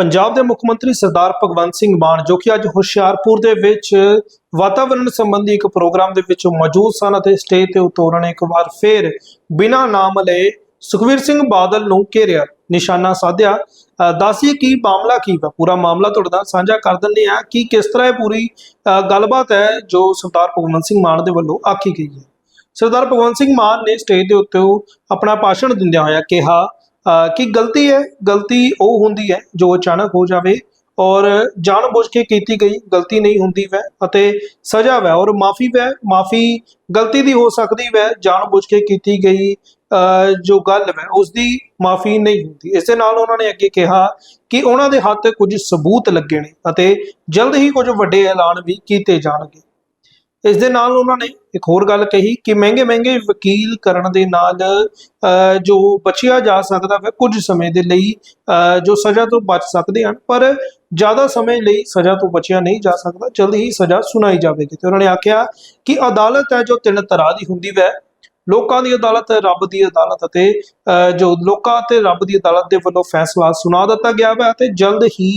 ਪੰਜਾਬ ਦੇ ਮੁੱਖ ਮੰਤਰੀ ਸਰਦਾਰ ਭਗਵੰਤ ਸਿੰਘ ਮਾਨ ਜੋ ਕਿ ਅੱਜ ਹੁਸ਼ਿਆਰਪੁਰ ਦੇ ਵਿੱਚ ਵਾਤਾਵਰਣ ਸੰਬੰਧੀ ਇੱਕ ਪ੍ਰੋਗਰਾਮ ਦੇ ਵਿੱਚ ਮੌਜੂਦ ਸਨ ਅਤੇ ਸਟੇਜ ਤੇ ਉੱਤੇ ਇੱਕ ਵਾਰ ਫੇਰ ਬਿਨਾਂ ਨਾਮ ਲਏ ਸੁਖਵੀਰ ਸਿੰਘ ਬਾਦਲ ਨੂੰ ਘੇਰਿਆ ਨਿਸ਼ਾਨਾ ਸਾਧਿਆ। ਅ, ਦੱਸੀਏ ਕੀ ਮਾਮਲਾ ਕੀ ਵਾ? ਪੂਰਾ ਮਾਮਲਾ ਤੁਹਾਡੇ ਨਾਲ ਸਾਂਝਾ ਕਰ ਦਿੰਦੇ ਆ ਕਿ ਕਿਸ ਤਰ੍ਹਾਂ ਇਹ ਪੂਰੀ ਅ, ਗੱਲਬਾਤ ਹੈ ਜੋ ਸਰਦਾਰ ਭਗਵੰਤ ਸਿੰਘ ਮਾਨ ਦੇ ਵੱਲੋਂ ਆਖੀ ਗਈ ਹੈ। ਸਰਦਾਰ ਭਗਵੰਤ ਸਿੰਘ ਮਾਨ ਨੇ ਸਟੇਜ ਦੇ ਉੱਤੇ ਆਪਣਾ ਭਾਸ਼ਣ ਦਿੰਦਿਆਂ ਹੋਇਆ ਕਿਹਾ ਕਿ ਗਲਤੀ ਹੈ, ਗਲਤੀ ਉਹ ਹੁੰਦੀ ਹੈ ਜੋ ਅਚਾਨਕ ਹੋ ਜਾਵੇ ਔਰ ਜਾਣਬੁੱਝ ਕੇ ਕੀਤੀ ਗਈ ਗਲਤੀ ਨਹੀਂ ਹੁੰਦੀ ਵੈ ਅਤੇ ਸਜ਼ਾ ਵੈ ਔਰ ਮਾਫੀ ਵੈ, ਮਾਫੀ ਗਲਤੀ ਦੀ ਹੋ ਸਕਦੀ ਵੈ, ਜਾਣਬੁੱਝ ਕੇ ਕੀਤੀ ਗਈ ਜੋ ਗੱਲ ਵੈ ਉਸ ਦੀ ਮਾਫੀ ਨਹੀਂ ਹੁੰਦੀ। ਇਸ ਦੇ ਨਾਲ ਉਹਨਾਂ ਨੇ ਅੱਗੇ ਕਿਹਾ ਕਿ ਉਹਨਾਂ ਦੇ ਹੱਥ ਕੁਝ ਸਬੂਤ ਲੱਗੇ ਨੇ ਅਤੇ ਜਲਦ ਹੀ ਕੁਝ ਵੱਡੇ ਐਲਾਨ ਵੀ ਕੀਤੇ ਜਾਣਗੇ। ਇਸ ਦੇ ਨਾਲ ਉਹਨਾਂ ਨੇ ਇੱਕ ਹੋਰ ਗੱਲ ਕਹੀ ਕਿ ਮਹਿੰਗੇ ਮਹਿੰਗੇ ਵਕੀਲ ਕਰਨ ਦੇ ਨਾਲ ਅ, ਜੋ ਬਚਿਆ ਜਾ ਸਕਦਾ ਹੈ ਕੁਝ ਸਮੇਂ ਦੇ ਲਈ ਅ, ਜੋ ਸਜ਼ਾ ਤੋਂ ਬਚ ਸਕਦੇ ਹਨ ਪਰ ਜ਼ਿਆਦਾ ਸਮੇਂ ਲਈ ਸਜ਼ਾ ਤੋਂ ਬਚਿਆ ਨਹੀਂ ਜਾ ਸਕਦਾ ਜਲਦੀ ਹੀ ਸਜ਼ਾ ਸੁਣਾਈ ਜਾਵੇਗੀ। ਤੇ ਉਹਨਾਂ ਨੇ ਆਖਿਆ ਕਿ ਅਦਾਲਤ ਹੈ ਜੋ ਤਿੰਨ ਤਰ੍ਹਾਂ ਦੀ ਹੁੰਦੀ ਵੈ ਲੋਕਾਂ ਦੀ ਅਦਾਲਤ ਰੱਬ ਦੀ ਅਦਾਲਤ ਅਤੇ ਜੋ ਲੋਕਾਂ ਤੇ ਰੱਬ ਦੀ ਅਦਾਲਤ ਦੇ ਵੱਲੋਂ ਫੈਸਲਾ ਸੁਣਾ ਦਿੱਤਾ ਗਿਆ ਹੈ ਅਤੇ ਜਲਦ ਹੀ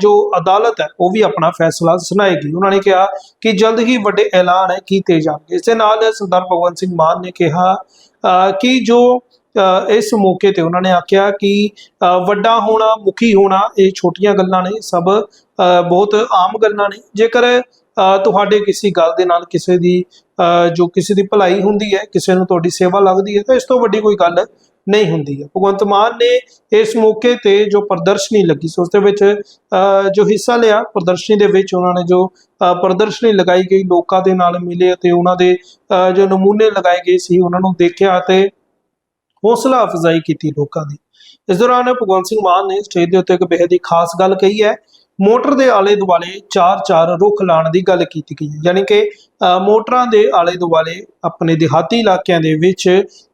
ਜੋ ਅਦਾਲਤ ਹੈ ਉਹ ਵੀ ਆਪਣਾ ਫੈਸਲਾ ਸੁਣਾਏਗੀ। ਉਹਨਾਂ ਨੇ ਕਿਹਾ ਕਿ ਜਲਦ ਹੀ ਵੱਡੇ ਐਲਾਨ ਹੈ ਕੀਤੇ ਜਾਣਗੇ। ਇਸ ਦੇ ਨਾਲ ਸਰਦਾਰ ਭਗਵੰਤ ਸਿੰਘ ਮਾਨ ਨੇ ਕਿਹਾ ਅ, ਕਿ ਜੋ ਅ, ਇਸ ਮੌਕੇ ਤੇ ਉਹਨਾਂ ਨੇ ਆਖਿਆ ਕਿ ਵੱਡਾ ਹੋਣਾ ਮੁਖੀ ਹੋਣਾ ਇਹ ਛੋਟੀਆਂ ਗੱਲਾਂ ਨੇ ਸਭ ਅ, ਬਹੁਤ ਆਮ ਗੱਲਾਂ ਨੇ। ਜੇਕਰ ਤੁਹਾਡੇ ਕਿਸੇ ਗੱਲ ਦੇ ਨਾਲ ਕਿਸੇ ਦੀ ਅ, ਜੋ ਕਿਸੇ ਦੀ ਭਲਾਈ ਹੁੰਦੀ ਹੈ ਕਿਸੇ ਨੂੰ ਤੁਹਾਡੀ ਸੇਵਾ ਲੱਗਦੀ ਹੈ ਤਾਂ ਇਸ ਤੋਂ ਵੱਡੀ ਕੋਈ ਗੱਲ ਨਹੀਂ ਹੁੰਦੀ ਹੈ। ਭਗਵੰਤ ਮਾਨ ਨੇ ਇਸ ਮੌਕੇ ਤੇ ਜੋ ਪ੍ਰਦਰਸ਼ਨੀ ਲੱਗੀ ਸੀ ਉਸ ਦੇ ਵਿੱਚ ਜੋ ਹਿੱਸਾ ਲਿਆ ਪ੍ਰਦਰਸ਼ਨੀ ਦੇ ਵਿੱਚ ਉਹਨਾਂ ਨੇ ਜੋ ਅ, ਪ੍ਰਦਰਸ਼ਨੀ ਲਗਾਈ ਗਈ ਲੋਕਾਂ ਦੇ ਨਾਲ ਮਿਲੇ ਅਤੇ ਉਹਨਾਂ ਦੇ ਅ, ਜੋ ਨਮੂਨੇ ਲਗਾਏ ਗਏ ਸੀ ਉਹਨਾਂ ਨੂੰ ਦੇਖਿਆ ਅਤੇ ਹੌਸਲਾ ਅਫਜ਼ਾਈ ਕੀਤੀ ਲੋਕਾਂ ਦੀ। ਇਸ ਦੌਰਾਨ ਭਗਵੰਤ ਸਿੰਘ ਮਾਨ ਨੇ ਸਟੇਜ ਦੇ ਉੱਤੇ ਇੱਕ ਬੇहद ਹੀ ਖਾਸ ਗੱਲ ਕਹੀ ਹੈ ਮੋਟਰ ਦੇ ਆਲੇ ਦੁਆਲੇ ਚਾਰ ਚਾਰ ਰੁੱਖ ਲਾਉਣ ਦੀ ਗੱਲ ਕੀਤੀ ਗਈ ਹੈ। ਯਾਨੀ ਕਿ ਮੋਟਰਾਂ ਦੇ ਆਲੇ ਦੁਆਲੇ ਆਪਣੇ ਦਿਹਾਤੀ ਇਲਾਕਿਆਂ ਦੇ ਵਿੱਚ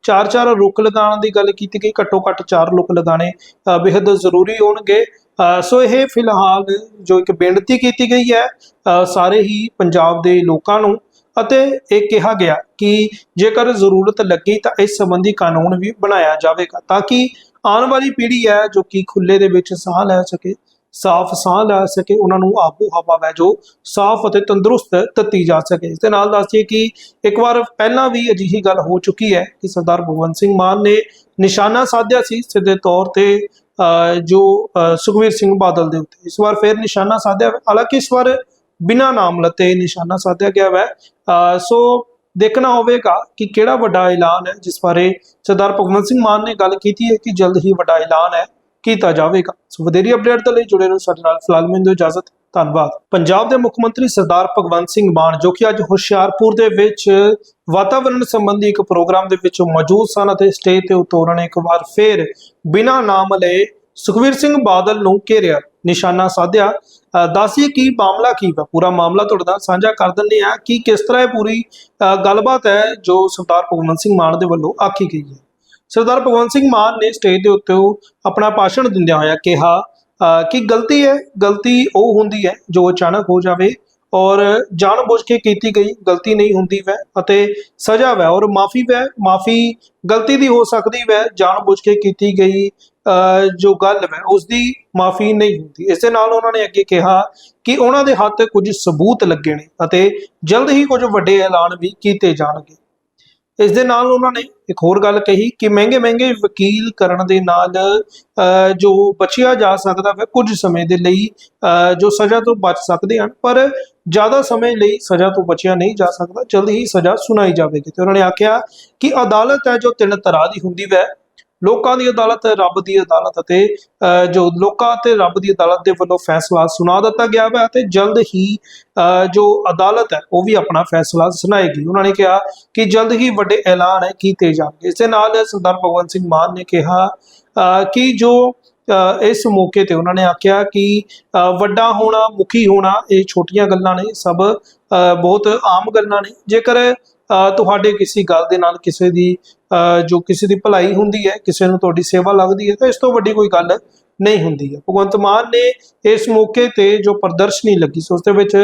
ਚਾਰ ਚਾਰ ਰੁੱਖ ਲਗਾਉਣ ਦੀ ਗੱਲ ਕੀਤੀ ਗਈ। ਘੱਟੋ ਘੱਟ ਚਾਰ ਰੁੱਖ ਲਗਾਉਣੇ ਅ, ਬੇहद ਜ਼ਰੂਰੀ ਹੋਣਗੇ। ਅ, ਸੋ ਇਹ ਫਿਲਹਾਲ ਜੋ ਇੱਕ ਬੇਨਤੀ ਕੀਤੀ ਗਈ ਹੈ ਅ, ਸਾਰੇ ਹੀ ਪੰਜਾਬ ਦੇ ਲੋਕਾਂ ਨੂੰ ਅਤੇ ਇਹ ਕਿਹਾ ਗਿਆ ਕਿ ਜੇਕਰ ਜ਼ਰੂਰਤ ਲੱਗੀ ਤਾਂ ਇਸ ਸੰਬੰਧੀ ਕਾਨੂੰਨ ਵੀ ਬਣਾਇਆ ਜਾਵੇਗਾ ਤਾਂ ਕਿ ਆਉਣ ਵਾਲੀ ਪੀੜ੍ਹੀ ਹੈ ਜੋ ਕਿ ਖੁੱਲੇ ਦੇ ਵਿੱਚ ਸਾਹ ਲੈ ਸਕੇ। ਸਾਫ਼ ਸਾਹ ਲੈ ਸਕੇ ਉਹਨਾਂ ਨੂੰ ਆਬੋ ਹਵਾ ਹੈ ਜੋ ਸਾਫ਼ ਅਤੇ ਤੰਦਰੁਸਤ ਦਿੱਤੀ ਜਾ ਸਕੇ। ਇਸ ਦੇ ਨਾਲ ਦੱਸੀਏ ਕਿ ਇੱਕ ਵਾਰ ਪਹਿਲਾਂ ਵੀ ਅਜਿਹੀ ਗੱਲ ਹੋ ਚੁੱਕੀ ਹੈ ਕਿ ਸਰਦਾਰ ਭਗਵੰਤ ਸਿੰਘ ਮਾਨ ਨੇ ਨਿਸ਼ਾਨਾ ਸਾਧਿਆ ਸੀ ਸਿੱਧੇ ਤੌਰ ਤੇ ਜੋ ਅ, ਸੁਖਵੀਰ ਸਿੰਘ ਬਾਦਲ ਦੇ ਉੱਤੇ। ਇਸ ਵਾਰ ਫਿਰ ਨਿਸ਼ਾਨਾ ਸਾਧਿਆ ਹਾਲਾਂਕਿ ਇਸ ਵਾਰ ਬਿਨਾਂ ਨਾਮ ਲਤੇ ਨਿਸ਼ਾਨਾ ਸਾਧਿਆ ਗਿਆ ਹੈ ਅ, ਸੋ ਦੇਖਣਾ ਹੋਵੇਗਾ ਕਿ ਕਿਹੜਾ ਵੱਡਾ ਐਲਾਨ ਹੈ ਜਿਸ ਬਾਰੇ ਸਰਦਾਰ ਭਗਵੰਤ ਸਿੰਘ ਮਾਨ ਨੇ ਗੱਲ ਕੀਤੀ ਹੈ ਕਿ ਜਲਦ ਹੀ ਵੱਡਾ ਐਲਾਨ ਹੈ। ਕੀਤਾ ਜਾਵੇਗਾ। ਸੋ ਵਧੇਰੀ ਅਪਡੇਟ ਦੇ ਲਈ ਜੁੜੇ ਰਹੋ ਸਾਡੇ ਨਾਲ। ਫਿਲਹਾਲ ਮੈਨੂੰ ਇਜਾਜ਼ਤ। ਧੰਨਵਾਦ। ਪੰਜਾਬ ਦੇ ਮੁੱਖ ਮੰਤਰੀ ਸਰਦਾਰ ਭਗਵੰਤ ਸਿੰਘ ਮਾਨ ਜੋ ਕਿ ਅੱਜ ਹੁਸ਼ਿਆਰਪੁਰ ਦੇ ਵਿੱਚ ਵਾਤਾਵਰਣ ਸੰਬੰਧੀ ਇੱਕ ਪ੍ਰੋਗਰਾਮ ਦੇ ਵਿੱਚ ਮੌਜੂਦ ਸਨ ਅਤੇ ਸਟੇਜ ਤੇ ਉੱਤੇ ਉਹਨਾਂ ਨੇ ਇੱਕ ਵਾਰ ਫੇਰ ਬਿਨਾਂ ਨਾਮ ਲਏ ਸੁਖਵੀਰ ਸਿੰਘ ਬਾਦਲ ਨੂੰ ਘੇਰਿਆ ਨਿਸ਼ਾਨਾ ਸਾਧਿਆ। ਅ, ਦੱਸੀਏ ਕੀ ਮਾਮਲਾ ਕੀ ਵਾ? ਪੂਰਾ ਮਾਮਲਾ ਤੁਹਾਡੇ ਨਾਲ ਸਾਂਝਾ ਕਰ ਦਿੰਦੇ ਆ ਕਿ ਕਿਸ ਤਰ੍ਹਾਂ ਇਹ ਪੂਰੀ ਅ, ਗੱਲਬਾਤ ਹੈ ਜੋ ਸਰਦਾਰ ਭਗਵੰਤ ਸਿੰਘ ਮਾਨ ਦੇ ਵੱਲੋਂ ਆਖੀ ਗਈ ਹੈ। ਸਰਦਾਰ ਭਗਵੰਤ ਸਿੰਘ ਮਾਨ ਨੇ ਸਟੇਜ ਦੇ ਉੱਤੇ ਆਪਣਾ ਭਾਸ਼ਣ ਦਿੰਦਿਆਂ ਹੋਇਆ ਕਿਹਾ ਕਿ ਗਲਤੀ ਹੈ ਗਲਤੀ ਉਹ ਹੁੰਦੀ ਹੈ ਜੋ ਅਚਾਨਕ ਹੋ ਜਾਵੇ ਔਰ ਜਾਣਬੁੱਝ ਕੇ ਕੀਤੀ ਗਈ ਗਲਤੀ ਨਹੀਂ ਹੁੰਦੀ ਵੈ ਅਤੇ ਸਜ਼ਾ ਵੈ ਔਰ ਮਾਫੀ ਵੈ ਮਾਫੀ ਗਲਤੀ ਦੀ ਹੋ ਸਕਦੀ ਵੈ ਜਾਣਬੁੱਝ ਕੇ ਕੀਤੀ ਗਈ ਅ, ਜੋ ਗੱਲ ਵੈ ਉਸ ਦੀ ਮਾਫੀ ਨਹੀਂ ਹੁੰਦੀ। ਇਸ ਦੇ ਨਾਲ ਉਹਨਾਂ ਨੇ ਅੱਗੇ ਕਿਹਾ ਕਿ ਉਹਨਾਂ ਦੇ ਹੱਥ ਕੁਝ ਸਬੂਤ ਲੱਗੇ ਨੇ ਅਤੇ ਜਲਦ ਹੀ ਕੁਝ ਵੱਡੇ ਐਲਾਨ ਵੀ ਕੀਤੇ ਜਾਣਗੇ। ਇਸ ਦੇ ਨਾਲ ਉਹਨਾਂ ਨੇ ਇੱਕ ਹੋਰ ਗੱਲ ਕਹੀ ਕਿ ਮਹਿੰਗੇ ਮਹਿੰਗੇ ਵਕੀਲ ਕਰਨ ਦੇ ਨਾਲ ਜੋ ਬਚਿਆ ਜਾ ਸਕਦਾ ਹੈ ਕੁਝ ਸਮੇਂ ਦੇ ਲਈ ਜੋ ਸਜ਼ਾ ਤੋਂ ਬਚ ਸਕਦੇ ਹਨ, ਪਰ ਜ਼ਿਆਦਾ ਸਮੇਂ ਲਈ ਸਜ਼ਾ ਤੋਂ ਬਚਿਆ ਨਹੀਂ ਜਾ ਸਕਦਾ। ਜਲਦੀ ਹੀ ਸਜ਼ਾ ਸੁਣਾਈ ਜਾਵੇਗੀ। ਤੇ ਉਹਨਾਂ ਨੇ ਆਖਿਆ ਕਿ ਅਦਾਲਤ ਹੈ ਜੋ ਤਿੰਨ ਤਰ੍ਹਾਂ ਦੀ ਹੁੰਦੀ ਵੈ ਲੋਕਾਂ ਦੀ ਅਦਾਲਤ ਰੱਬ ਦੀ ਅਦਾਲਤ ਅਤੇ ਜੋ ਲੋਕਾਂ ਤੇ ਰੱਬ ਦੀ ਅਦਾਲਤ ਦੇ ਵੱਲੋਂ ਫੈਸਲਾ ਸੁਣਾ ਦਿੱਤਾ ਗਿਆ ਹੈ ਅਤੇ ਜਲਦ ਹੀ ਜੋ ਅਦਾਲਤ ਹੈ ਉਹ ਵੀ ਆਪਣਾ ਫੈਸਲਾ ਸੁਣਾਏਗੀ। ਉਹਨਾਂ ਨੇ ਕਿਹਾ ਕਿ ਜਲਦ ਹੀ ਵੱਡੇ ਐਲਾਨ ਕੀਤੇ ਜਾਣਗੇ। ਇਸ ਦੇ ਨਾਲ ਸਰਦਾਰ ਭਗਵੰਤ ਸਿੰਘ ਮਾਨ ਨੇ ਕਿਹਾ ਅ, ਕਿ ਜੋ ਅ, ਇਸ ਮੌਕੇ ਤੇ ਉਹਨਾਂ ਨੇ ਆਖਿਆ ਕਿ ਅ, ਵੱਡਾ ਹੋਣਾ ਮੁਖੀ ਹੋਣਾ ਇਹ ਛੋਟੀਆਂ ਗੱਲਾਂ ਨੇ ਸਭ ਅ, ਬਹੁਤ ਆਮ ਗੱਲਾਂ ਨੇ। ਜੇਕਰ ਤੁਹਾਡੇ ਕਿਸੇ ਗੱਲ ਦੇ ਨਾਲ ਕਿਸੇ ਦੀ ਅ, ਜੋ ਕਿਸੇ ਦੀ ਭਲਾਈ ਹੁੰਦੀ ਹੈ ਕਿਸੇ ਨੂੰ ਤੁਹਾਡੀ ਸੇਵਾ ਲੱਗਦੀ ਹੈ ਤਾਂ ਇਸ ਤੋਂ ਵੱਡੀ ਕੋਈ ਗੱਲ ਨਹੀਂ ਹੁੰਦੀ ਹੈ। ਭਗਵੰਤ ਮਾਨ ਨੇ ਇਸ ਮੌਕੇ ਤੇ ਜੋ ਪ੍ਰਦਰਸ਼ਨੀ ਲੱਗੀ ਸੀ ਉਸ ਦੇ ਵਿੱਚ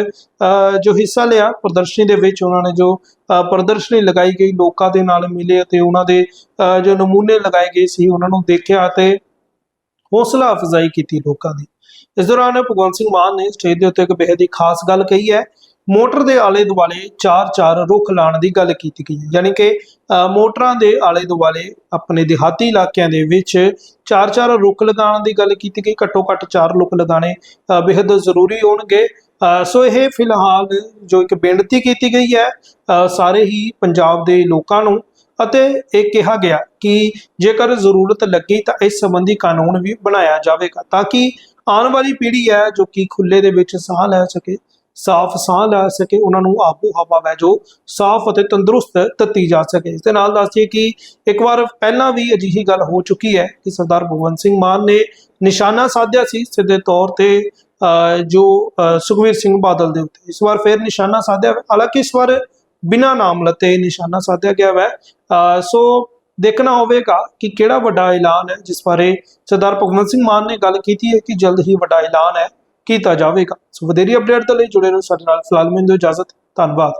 ਜੋ ਹਿੱਸਾ ਲਿਆ ਪ੍ਰਦਰਸ਼ਨੀ ਦੇ ਵਿੱਚ ਉਹਨਾਂ ਨੇ ਜੋ ਅ, ਪ੍ਰਦਰਸ਼ਨੀ ਲਗਾਈ ਗਈ ਲੋਕਾਂ ਦੇ ਨਾਲ ਮਿਲੇ ਅਤੇ ਉਹਨਾਂ ਦੇ ਅ, ਜੋ ਨਮੂਨੇ ਲਗਾਏ ਗਏ ਸੀ ਉਹਨਾਂ ਨੂੰ ਦੇਖਿਆ ਅਤੇ ਹੌਸਲਾ ਅਫਜ਼ਾਈ ਕੀਤੀ ਲੋਕਾਂ ਦੀ। ਇਸ ਦੌਰਾਨ ਭਗਵੰਤ ਸਿੰਘ ਮਾਨ ਨੇ ਸਟੇਜ ਦੇ ਉੱਤੇ ਇੱਕ ਬੇहद ਹੀ ਖਾਸ ਗੱਲ ਕਹੀ ਹੈ ਮੋਟਰ ਦੇ ਆਲੇ ਦੁਆਲੇ ਚਾਰ ਚਾਰ ਰੁੱਖ ਲਾਉਣ ਦੀ ਗੱਲ ਕੀਤੀ ਗਈ। ਹੈ ਯਾਨੀ ਕਿ ਅ, ਮੋਟਰਾਂ ਦੇ ਆਲੇ ਦੁਆਲੇ ਆਪਣੇ ਦਿਹਾਤੀ ਇਲਾਕਿਆਂ ਦੇ ਵਿੱਚ ਚਾਰ ਚਾਰ ਰੁੱਖ ਲਗਾਉਣ ਦੀ ਗੱਲ ਕੀਤੀ ਗਈ। ਘੱਟੋ ਘੱਟ ਚਾਰ ਰੁੱਖ ਲਗਾਉਣੇ ਅ, ਜ਼ਰੂਰੀ ਹੋਣਗੇ। ਸੋ ਇਹ ਫਿਲਹਾਲ ਜੋ ਇੱਕ ਬੇਨਤੀ ਕੀਤੀ ਗਈ ਹੈ ਅ, ਸਾਰੇ ਹੀ ਪੰਜਾਬ ਦੇ ਲੋਕਾਂ ਨੂੰ ਅਤੇ ਇਹ ਕਿਹਾ ਗਿਆ ਕਿ ਜੇਕਰ ਜ਼ਰੂਰਤ ਲੱਗੀ ਤਾਂ ਇਸ ਸੰਬੰਧੀ ਕਾਨੂੰਨ ਵੀ ਬਣਾਇਆ ਜਾਵੇਗਾ ਤਾਂ ਕਿ ਆਉਣ ਵਾਲੀ ਪੀੜ੍ਹੀ ਹੈ ਜੋ ਕਿ ਖੁੱਲੇ ਦੇ ਵਿੱਚ ਸਾਹ ਲੈ ਸਕੇ। ਸਾਫ਼ ਸਾਹ ਲੈ ਸਕੇ ਉਹਨਾਂ ਨੂੰ ਆਬੋ ਹਵਾ ਹੈ ਜੋ ਸਾਫ਼ ਅਤੇ ਤੰਦਰੁਸਤ ਦਿੱਤੀ ਜਾ ਸਕੇ। ਇਸ ਦੇ ਨਾਲ ਦੱਸਈਏ ਕਿ ਇੱਕ ਵਾਰ ਪਹਿਲਾਂ ਵੀ ਅਜਿਹੀ ਗੱਲ ਹੋ ਚੁੱਕੀ ਹੈ ਕਿ ਸਰਦਾਰ ਭਗਵੰਤ ਸਿੰਘ ਮਾਨ ਨੇ ਨਿਸ਼ਾਨਾ ਸਾਧਿਆ ਸੀ ਸਿੱਧੇ ਤੌਰ ਤੇ ਜੋ ਅ, ਸੁਖਵੀਰ ਸਿੰਘ ਬਾਦਲ ਦੇ ਉੱਤੇ। ਇਸ ਵਾਰ ਫਿਰ ਨਿਸ਼ਾਨਾ ਸਾਧਿਆ ਹਾਲਾਂਕਿ ਇਸ ਵਾਰ ਬਿਨਾਂ ਨਾਮ ਲਤੇ ਨਿਸ਼ਾਨਾ ਸਾਧਿਆ ਗਿਆ ਹੈ ਸੋ ਦੇਖਣਾ ਹੋਵੇਗਾ ਕਿ ਕਿਹੜਾ ਵੱਡਾ ਐਲਾਨ ਹੈ ਜਿਸ ਬਾਰੇ ਸਰਦਾਰ ਭਗਵੰਤ ਸਿੰਘ ਮਾਨ ਨੇ ਗੱਲ ਕੀਤੀ ਹੈ ਕਿ ਜਲਦ ਹੀ ਵੱਡਾ ਐਲਾਨ ਹੈ। ਕੀਤਾ ਜਾਵੇਗਾ। ਸੋ ਵਧੇਰੀ ਅਪਡੇਟ ਦੇ ਲਈ ਜੁੜੇ ਰਹੋ ਸਾਡੇ ਨਾਲ। ਫਿਲਹਾਲ ਮੈਨੂੰ ਦਿਓ ਇਜਾਜ਼ਤ। ਧੰਨਵਾਦ।